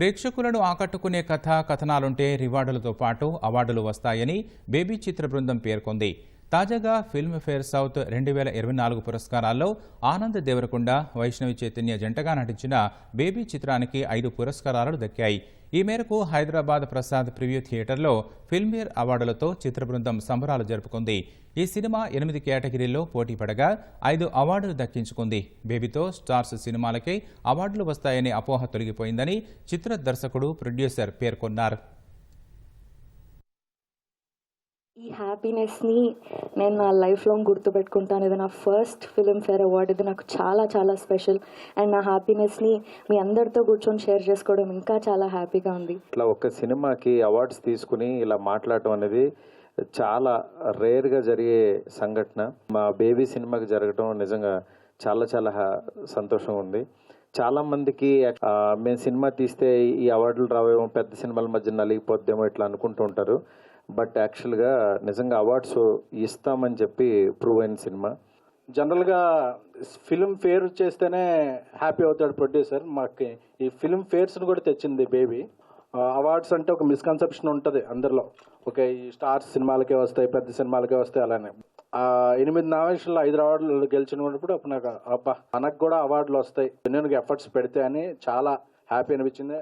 ప్రేక్షకులను ఆకట్టుకునే కథ కథనాలుంటే రివార్డులతో పాటు అవార్డులు వస్తాయని బేబీ చిత్ర బృందం పేర్కొంది. తాజాగా ఫిల్మ్ఫేర్ సౌత్ రెండు వేల ఇరవై నాలుగు పురస్కారాల్లో ఆనంద్ దేవరకొండ వైష్ణవి చైతన్య జంటగా నటించిన బేబీ చిత్రానికి ఐదు పురస్కారాలు దక్కాయి. ఈ మేరకు హైదరాబాద్ ప్రసాద్ ప్రివ్యూ థియేటర్లో ఫిల్మ్ఫేర్ అవార్డులతో చిత్ర బృందం సంబరాలు జరుపుకుంది. ఈ సినిమా ఎనిమిది కేటగిరీల్లో పోటీ పడగా ఐదు అవార్డులు దక్కించుకుంది. బేబీతో స్టార్స్ సినిమాలకే అవార్డులు వస్తాయనే అపోహ తొలగిపోయిందని చిత్ర దర్శకుడు ప్రొడ్యూసర్ పేర్కొన్నారు. ఈ హ్యాపీనెస్ని నేను నా లైఫ్లో గుర్తుపెట్టుకుంటాను. ఇది నా ఫస్ట్ ఫిలింఫేర్ అవార్డ్ ఇది నాకు చాలా చాలా స్పెషల్ అండ్ నా హ్యాపీనెస్ని మీ అందరితో కూర్చొని షేర్ చేసుకోవడం ఇంకా చాలా హ్యాపీగా ఉంది. ఇట్లా ఒక సినిమాకి అవార్డ్స్ తీసుకుని ఇలా మాట్లాడటం అనేది చాలా రేర్గా జరిగే సంఘటన. మా బేబీ సినిమాకి జరగటం నిజంగా చాలా చాలా హా- సంతోషంగా ఉంది. చాలా మందికి మేము సినిమా తీస్తే ఈ అవార్డులు రావేమో పెద్ద సినిమాల మధ్య నలిగిపోద్దేమో ఇట్లా అనుకుంటూ ఉంటారు. బట్ యాక్చువల్గా నిజంగా అవార్డ్స్ ఇస్తామని చెప్పి ప్రూవ్ అయిన సినిమా. జనరల్గా ఫిలిం ఫేర్ చేస్తేనే హ్యాపీ అవుతాడు ప్రొడ్యూసర్. మాకు ఈ ఫిలిం ఫేర్స్ని కూడా తెచ్చింది బేబీ. అవార్డ్స్ అంటే ఒక మిస్కన్సెప్షన్ ఉంటుంది అందరిలో. ఓకే ఈ స్టార్స్ సినిమాలకే వస్తాయి పెద్ద సినిమాలకే వస్తాయి అలానే. ఆ, ఎనిమిది నామినేషన్లు ఐదు అవార్డులు గెలిచినప్పుడు అప్పుడు నాకు అబ్బా మనకు కూడా అవార్డులు వస్తాయి. నేను ఎఫర్ట్స్ పెడితే అని చాలా హ్యాపీ అనిపించింది.